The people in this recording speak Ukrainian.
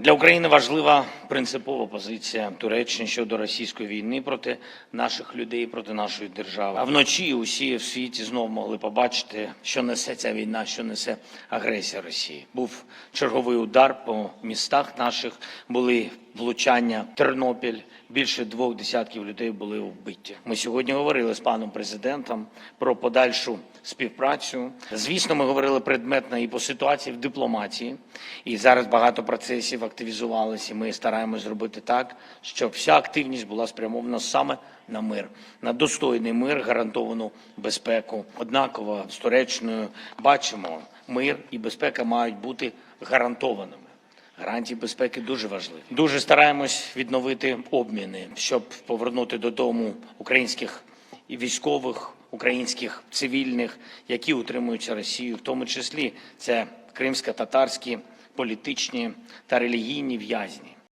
Для України важлива принципова позиція Туреччини щодо російської війни проти наших людей, проти нашої держави. А вночі усі в світі знов могли побачити, що несе ця війна, що несе агресія Росії. Був черговий удар по містах наших, були влучання Тернопіль. Більше двох десятків людей були вбиті. Ми сьогодні говорили з паном президентом про подальшу співпрацю. Звісно, ми говорили предметно і по ситуації в дипломатії. І зараз багато процесів активізувалися. Ми стараємось зробити так, щоб вся активність була спрямована саме на мир, на достойний мир, гарантовану безпеку. Однаково з Туреччиною бачимо, мир і безпека мають бути гарантованими. Гарантії безпеки дуже важливі. Дуже стараємось відновити обміни, щоб повернути додому українських військових, українських цивільних, які утримуються Росією, в тому числі це кримсько-татарські політичні та релігійні в'язні.